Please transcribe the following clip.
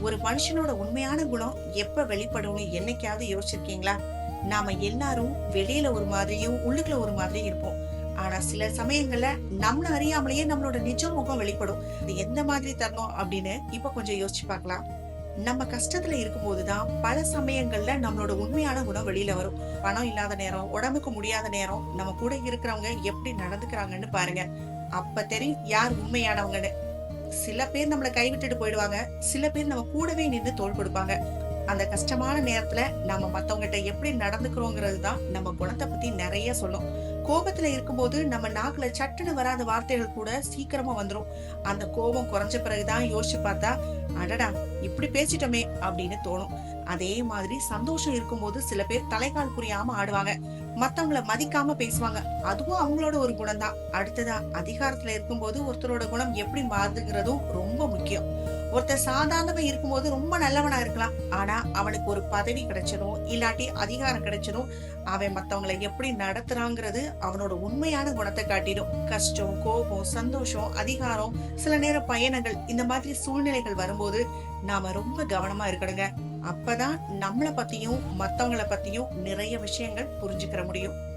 ஒரு மனுஷனோட உண்மையான குணம் எப்ப வெளிப்படும்னு என்னைக்காவது யோசிச்சிருக்கீங்களா? நாம எல்லாரும் வெளியில ஒரு மாதிரியும் உள்ளுக்குள்ள ஒரு மாதிரியும் இருப்போம். ஆனா சில சமயங்கள்ல நம்மள அறியாமலேயே நம்மளோட நிஜ முகம் வெளிப்படும். இது எந்த மாதிரி தரணும் அப்படின்னு இப்ப கொஞ்சம் யோசிச்சு பார்க்கலாம். நம்ம கஷ்டத்துல இருக்கும்போதுதான் பல சமயங்கள்ல நம்மளோட உண்மையான குணம் வெளியில வரும். பணம் இல்லாத நேரம் உடம்புக்கு முடியாத நேரம் நம்ம கூட இருக்கிறவங்க எப்படி நடந்துக்கிறாங்கன்னு பாருங்க. அப்ப தெரியும் யார் உண்மையானவங்கன்னு. சில பேர் நம்மளை கைவிட்டுட்டு போயிடுவாங்க. சில பேர் நம்ம கூடவே நின்று தோள் கொடுப்பாங்க. அந்த கஷ்டமான நேரத்துல நம்ம மத்தவங்ககிட்ட எப்படி நடந்துக்கிறோங்கிறது தான் நம்ம குணத்தை பத்தி நிறைய சொல்லும். கோபத்துல இருக்கும்போது நம்ம நாக்குல சட்டுன்னு வராத வார்த்தைகள் கூட சீக்கிரமா வந்துடும் அந்த கோபம் குறைஞ்ச பிறகுதான் யோசிச்சு பார்த்தா அடடா இப்படி பேசிட்டோமே அப்படின்னு தோணும். அதே மாதிரி சந்தோஷம் இருக்கும்போது சில பேர் தலைகால் புரியாம ஆடுவாங்க. மத்தவங்களை மதிக்காம பேசுவாங்க. அதுவும் அவங்களோட ஒரு குணம் தான் அடுத்ததா அதிகாரத்துல இருக்கும்போது ஒருத்தரோட குணம் எப்படி மாறுதுங்கிறதும் ரொம்ப முக்கியம். ஒருத்தர் சாதாரணமா இருக்கும்போது ரொம்ப நல்லவனா இருக்கலாம். ஆனா அவனுக்கு ஒரு பதவி கிடைச்சதும் இல்லாட்டி அதிகாரம் கிடைச்சதும் அவன் மத்தவங்களை எப்படி நடத்துறாங்கிறது அவனோட உண்மையான குணத்தை காட்டிடும். கஷ்டம் கோபம் சந்தோஷம் அதிகாரம் சில நேரம் பயணங்கள் இந்த மாதிரி சூழ்நிலைகள் வரும்போது நாம ரொம்ப கவனமா இருக்கணுங்க. அப்பதான் நம்மளை பத்தியும் மத்தவங்கள பத்தியும் நிறைய விஷயங்கள் புரிஞ்சுக்கிற முடியும்.